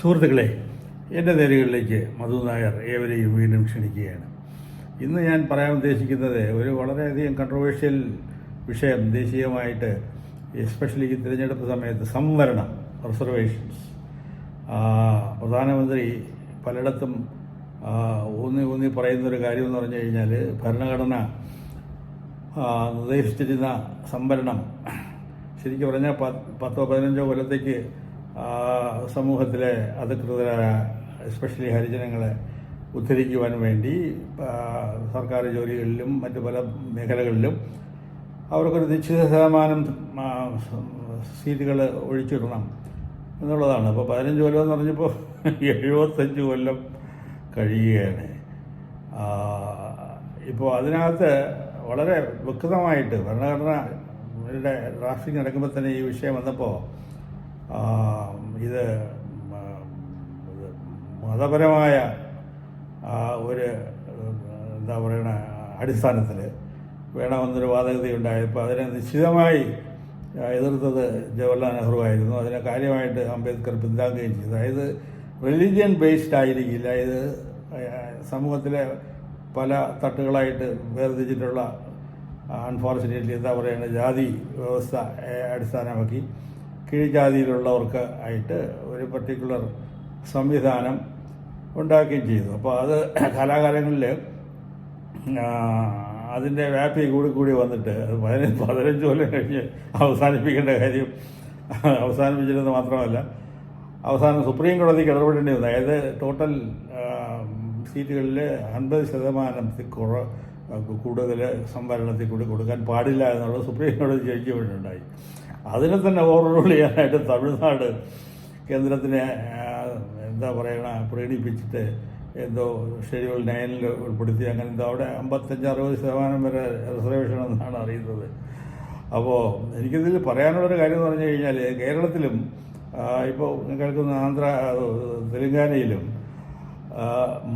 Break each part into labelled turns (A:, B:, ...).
A: സുഹൃത്തുക്കളെ എന്റെ നേരുകളിലേക്ക് മധു നായർ ഏവരെയും വീണ്ടും ക്ഷണിക്കുകയാണ്. ഇന്ന് ഞാൻ പറയാൻ ഉദ്ദേശിക്കുന്നത് ഒരു വളരെയധികം കൺട്രവേഴ്ഷ്യൽ വിഷയം ദേശീയമായിട്ട് എസ്പെഷ്യലി ഈ തിരഞ്ഞെടുപ്പ് സമയത്ത് സംവരണം റിസർവേഷൻസ് പ്രധാനമന്ത്രി പലയിടത്തും ഊന്നി ഊന്നി പറയുന്നൊരു കാര്യം എന്ന് പറഞ്ഞു കഴിഞ്ഞാൽ ഭരണഘടന നിർദ്ദേശിച്ചിരുന്ന സംവരണം. ശരിക്കും പറഞ്ഞാൽ പത്തോ പതിനഞ്ചോ കൊല്ലത്തേക്ക് സമൂഹത്തിലെ അധികൃതരായ എസ്പെഷ്യലി ഹരിജനങ്ങളെ ഉദ്ധരിക്കുവാൻ വേണ്ടി സർക്കാർ ജോലികളിലും മറ്റു പല മേഖലകളിലും അവർക്കൊരു നിശ്ചിത ശതമാനം സീറ്റുകൾ ഒഴിച്ചിടണം എന്നുള്ളതാണ്. അപ്പോൾ പതിനഞ്ച് കൊല്ലം എന്ന് പറഞ്ഞപ്പോൾ എഴുപത്തഞ്ച് കൊല്ലം കഴിയുകയാണ്. ഇപ്പോൾ അതിനകത്ത് വളരെ വ്യക്തമായിട്ട് ഭരണഘടനയുടെ ഡ്രാഫ്റ്റിംഗ് നടക്കുമ്പോൾ തന്നെ ഈ വിഷയം വന്നപ്പോൾ ഇത് മതപരമായ ഒരു എന്താ പറയണ അടിസ്ഥാനത്തിൽ വേണമെന്നൊരു വാദഗതി ഇപ്പോൾ അതിനെ നിശ്ചിതമായി എതിർത്തത് ജവഹർലാൽ നെഹ്റു ആയിരുന്നു. അതിനെ കാര്യമായിട്ട് അംബേദ്കർ പിന്താങ്ങുകയും ചെയ്തു. അതായത് റിലീജിയൻ ബേസ്ഡ് ആയിരിക്കില്ല. ഇത് സമൂഹത്തിലെ പല തട്ടുകളായിട്ട് വേർതിരിച്ചിട്ടുള്ള അൺഫോർച്ചുനേറ്റ്ലി എന്താ പറയുക ജാതി വ്യവസ്ഥ അടിസ്ഥാനമാക്കി. കീഴ്ജാതിയിലുള്ളവർക്ക് ആയിട്ട് ഒരു പർട്ടിക്കുലർ സംവിധാനം ഉണ്ടാക്കുകയും ചെയ്തു. അപ്പോൾ അത് കാലാകാലങ്ങളിൽ അതിന്റെ വ്യാപ്തി കൂടി കൂടി വന്നിട്ട് പതിനഞ്ച് പതിനഞ്ച് കൊല്ലം കഴിഞ്ഞ് അവസാനിപ്പിക്കേണ്ട കാര്യം അവസാനിപ്പിച്ചിരുന്നത് മാത്രമല്ല അവസാനം സുപ്രീം കോടതിക്ക് ഇടപെടേണ്ടി വന്നു. അതായത് ടോട്ടൽ സീറ്റുകളിൽ അൻപത് ശതമാനത്തിൽ കുറ കൂടുതൽ സംവരണത്തിൽ കൂടി കൊടുക്കാൻ പാടില്ല എന്നുള്ളത് സുപ്രീം കോടതി ജയിച്ചുകൊണ്ടുണ്ടായി അതിനെ തന്നെ ഓവർറൂൾ ചെയ്യാനായിട്ട് തമിഴ്നാട് കേന്ദ്രത്തിനെ എന്താ പറയണ പ്രീണിപ്പിച്ചിട്ട് എന്തോ ഷെഡ്യൂൾ നയനിൽ ഉൾപ്പെടുത്തി. അങ്ങനെ എന്തോ അവിടെ അമ്പത്തഞ്ച് അറുപത് ശതമാനം വരെ റിസർവേഷൻ എന്നാണ് അറിയുന്നത്. അപ്പോൾ എനിക്കിതിൽ പറയാനുള്ളൊരു കാര്യം എന്ന് പറഞ്ഞു കഴിഞ്ഞാൽ കേരളത്തിലും ഇപ്പോൾ കേൾക്കുന്ന ആന്ധ്ര തെലുങ്കാനയിലും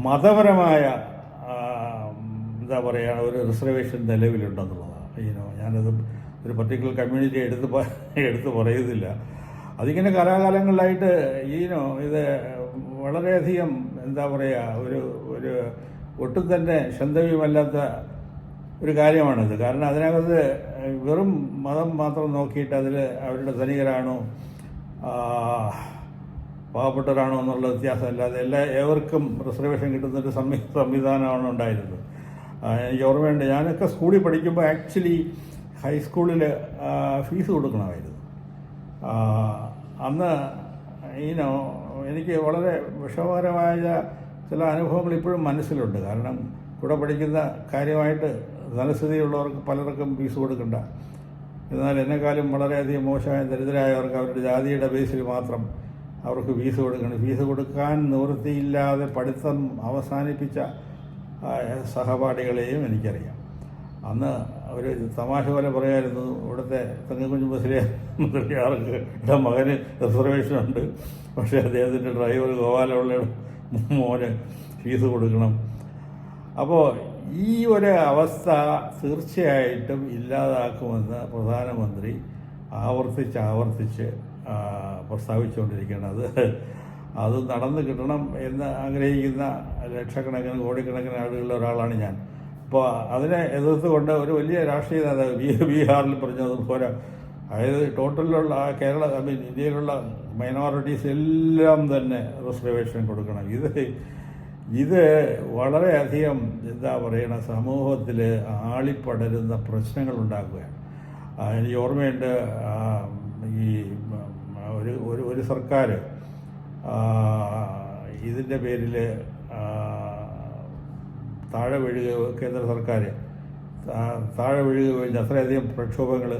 A: മതപരമായ എന്താ പറയുക ഒരു റിസർവേഷൻ നിലവിലുണ്ടെന്നുള്ളതാണ്. ഈനോ ഞാനത് ഒരു പർട്ടിക്കുലർ കമ്മ്യൂണിറ്റി എടുത്ത് എടുത്തു പറയുന്നില്ല. അതിങ്ങനെ കാലാകാലങ്ങളിലായിട്ട് ഈനോ ഇത് വളരെയധികം എന്താ പറയുക ഒരു ഒരു ഒട്ടും തന്നെ ശന്തവ്യമല്ലാത്ത ഒരു കാര്യമാണിത്. കാരണം അതിനകത്ത് വെറും മതം മാത്രം നോക്കിയിട്ട് അതിൽ അവരുടെ ധനികരാണോ പാവപ്പെട്ടവരാണോ എന്നുള്ള വ്യത്യാസമല്ലാതെ എല്ലാ ഏവർക്കും റിസർവേഷൻ കിട്ടുന്നൊരു സംവി സംവിധാനമാണ് ഉണ്ടായിരുന്നത്. എനിക്ക് ഓർമ്മയുണ്ട്. ഞാനൊക്കെ സ്കൂളിൽ പഠിക്കുമ്പോൾ ആക്ച്വലി ഹൈസ്കൂളിൽ ഫീസ് കൊടുക്കണമായിരുന്നു. അന്ന് ഈനോ എനിക്ക് വളരെ വിഷമകരമായ ചില അനുഭവങ്ങൾ ഇപ്പോഴും മനസ്സിലുണ്ട്. കാരണം കൂടെ പഠിക്കുന്ന കാര്യമായിട്ട് ധനസ്ഥിതിയുള്ളവർക്ക് പലർക്കും ഫീസ് കൊടുക്കണ്ട. എന്നാൽ എന്നെക്കാളും വളരെയധികം മോശമായ ദരിദ്രരായവർക്ക് അവരുടെ ജാതിയുടെ ബേസിൽ മാത്രം അവർക്ക് ഫീസ് കൊടുക്കണം. ഫീസ് കൊടുക്കാൻ നിവൃത്തിയില്ലാതെ പഠിത്തം അവസാനിപ്പിച്ച സഹപാഠികളെയും എനിക്കറിയാം. അന്ന് അവർ തമാശ പോലെ പറയായിരുന്നു ഇവിടുത്തെ തങ്കക്കുഞ്ഞ് ബസ്സിലെ മുസ്ലിയാർക്ക് എന്റെ മകന് റിസർവേഷൻ ഉണ്ട്. പക്ഷേ അദ്ദേഹത്തിന്റെ ഡ്രൈവർ ഗോപാലപിള്ളയുടെ മോന് ഫീസ് കൊടുക്കണം. അപ്പോൾ ഈ ഒരു അവസ്ഥ തീർച്ചയായിട്ടും ഇല്ലാതാക്കുമെന്ന് പ്രധാനമന്ത്രി ആവർത്തിച്ച് ആവർത്തിച്ച് പ്രസ്താവിച്ചുകൊണ്ടിരിക്കുകയാണ്. അത് അത് നടന്നു കിട്ടണം എന്ന് ആഗ്രഹിക്കുന്ന ലക്ഷക്കണക്കിന് കോടിക്കണക്കിന് ആളുകളിൽ ഒരാളാണ് ഞാൻ. അപ്പോൾ അതിനെ എതിർത്തുകൊണ്ട് ഒരു വലിയ രാഷ്ട്രീയ നേതാവ് ബീഹാറിൽ പറഞ്ഞതുപോലെ അതായത് ടോട്ടലിലുള്ള ആ കേരള ഐ മീൻ ഇന്ത്യയിലുള്ള മൈനോറിറ്റീസ് എല്ലാം തന്നെ റിസർവേഷൻ കൊടുക്കണം. ഇത് ഇത് വളരെയധികം എന്താ പറയുക സമൂഹത്തിൽ ആളിപ്പടരുന്ന പ്രശ്നങ്ങൾ ഉണ്ടാക്കുകയാണ്. എനിക്ക് ഓർമ്മയുണ്ട് ഈ ഒരു ഒരു സർക്കാർ ഇതിന്റെ പേരിൽ താഴെ വീഴുക കേന്ദ്ര സർക്കാർ താഴെ വീഴുക കഴിഞ്ഞ് അത്രയധികം പ്രക്ഷോഭങ്ങൾ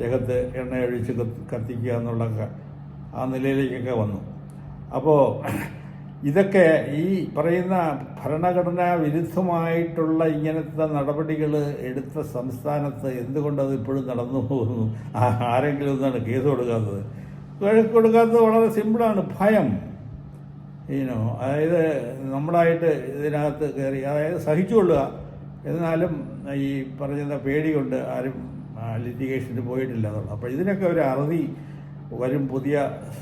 A: ദേഹത്ത് എണ്ണയൊഴിച്ച് കത്ത് കത്തിക്കുക എന്നുള്ള ആ നിലയിലേക്കൊക്കെ വന്നു. അപ്പോൾ ഇതൊക്കെ ഈ പറയുന്ന ഭരണഘടനാ വിരുദ്ധമായിട്ടുള്ള ഇങ്ങനത്തെ നടപടികൾ എടുത്ത സംസ്ഥാനത്ത് എന്തുകൊണ്ടത് ഇപ്പോഴും നടന്നു പോകുന്നു? ആരെങ്കിലും ഒന്നാണ് കേസ് കൊടുക്കാത്തത്? കൊടുക്കാത്തത് വളരെ സിമ്പിളാണ്. ഭയം. ഈനോ അതായത് നമ്മളായിട്ട് ഇതിനകത്ത് കയറി അതായത് സഹിച്ചുകൊള്ളുക. എന്നാലും ഈ പറഞ്ഞ പേടി കൊണ്ട് ആരും ലിറ്റിഗേഷന് പോയിട്ടില്ല എന്നുള്ളത് അപ്പോൾ ഇതിനൊക്കെ ഒരു അറുതി വരും പുതിയ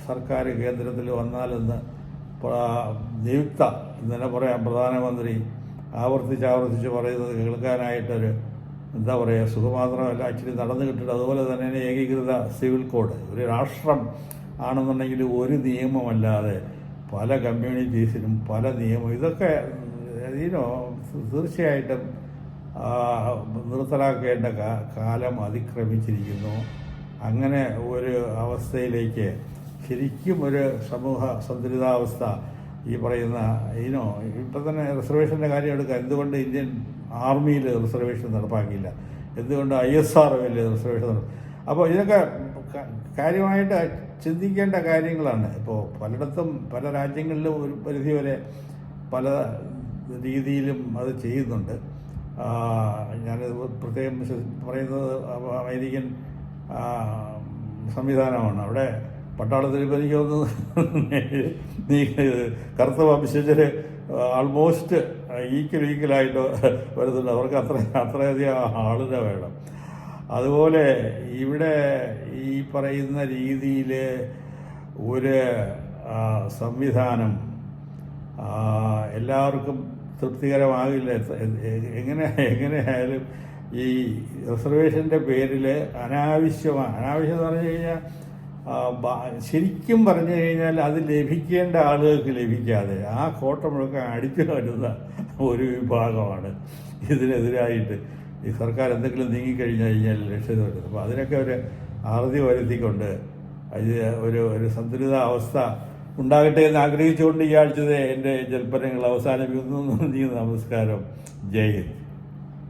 A: സർക്കാർ കേന്ദ്രത്തിൽ വന്നാലെന്ന് നിയുക്ത ഇന്നലെ പറയാം പ്രധാനമന്ത്രി ആവർത്തിച്ച് ആവർത്തിച്ച് പറയുന്നത് കേൾക്കാനായിട്ടൊരു എന്താ പറയുക സുഖമാത്രമല്ല. ആക്ച്വലി നടന്നു കിട്ടിയിട്ട് അതുപോലെ തന്നെ ഏകീകൃത സിവിൽ കോഡ്. ഒരു രാഷ്ട്രം ആണെന്നുണ്ടെങ്കിൽ ഒരു നിയമമല്ലാതെ പല കമ്മ്യൂണിറ്റീസിനും പല നിയമം ഇതൊക്കെ ഇതിനോ തീർച്ചയായിട്ടും നിർത്തലാക്കേണ്ട കാലം അതിക്രമിച്ചിരിക്കുന്നു. അങ്ങനെ ഒരു അവസ്ഥയിലേക്ക് ശരിക്കും ഒരു സമൂഹ സന്തുലിതാവസ്ഥ ഈ പറയുന്ന ഇനോ ഇപ്പം തന്നെ റിസർവേഷന്റെ കാര്യം എടുക്കുക എന്തുകൊണ്ട് ഇന്ത്യൻ ആർമിയിൽ റിസർവേഷൻ നടപ്പാക്കിയില്ല? എന്തുകൊണ്ട് ഐ എസ് ആർ റിസർവേഷൻ അപ്പോൾ ഇതൊക്കെ കാര്യമായിട്ട് ചിന്തിക്കേണ്ട കാര്യങ്ങളാണ്. ഇപ്പോൾ പലയിടത്തും പല രാജ്യങ്ങളിലും ഒരു പരിധി വരെ പല രീതിയിലും അത് ചെയ്യുന്നുണ്ട്. ഞാൻ പ്രത്യേകം പറയുന്നത് അമേരിക്കൻ സംവിധാനമാണ്. അവിടെ പട്ടാളത്തിൽ ഇപ്പോൾ എനിക്ക് തോന്നുന്നത് നീ കറുത്ത വംശജര് ആൾമോസ്റ്റ് ഈക്വൽ ഈക്വലായിട്ട് വരുന്നുണ്ട്. അവർക്ക് അത്ര അത്രയധികം ആളിനെ വേണം. അതുപോലെ ഇവിടെ ഈ പറയുന്ന രീതിയിൽ ഒരു സംവിധാനം എല്ലാവർക്കും തൃപ്തികരമാകില്ല. എങ്ങനെ എങ്ങനെയായാലും ഈ റിസർവേഷന്റെ പേരിൽ അനാവശ്യമാണ് അനാവശ്യം എന്ന് പറഞ്ഞു കഴിഞ്ഞാൽ ശരിക്കും പറഞ്ഞു കഴിഞ്ഞാൽ അത് ലഭിക്കേണ്ട ആളുകൾക്ക് ലഭിക്കാതെ ആ കോട്ട മുഴുവൻ അടിച്ചു വരുന്ന ഒരു വിഭാഗമാണ് ഇതിനെതിരായിട്ട്. ഈ സർക്കാർ എന്തെങ്കിലും നീങ്ങിക്കഴിഞ്ഞു കഴിഞ്ഞാൽ ലക്ഷ്യം വരുന്നത് അപ്പോൾ അതിനൊക്കെ ഒരു അറുതി വരുത്തിക്കൊണ്ട് അത് ഒരു ഒരു സന്തുലിത അവസ്ഥ ഉണ്ടാകട്ടെ എന്ന് ആഗ്രഹിച്ചുകൊണ്ട് ഈ ആഴ്ചത്തെ എന്റെ ജൽപ്പനങ്ങൾ അവസാനിപ്പിക്കുന്നു. നന്ദി നമസ്കാരം. ജയ് ഹിന്ദ്.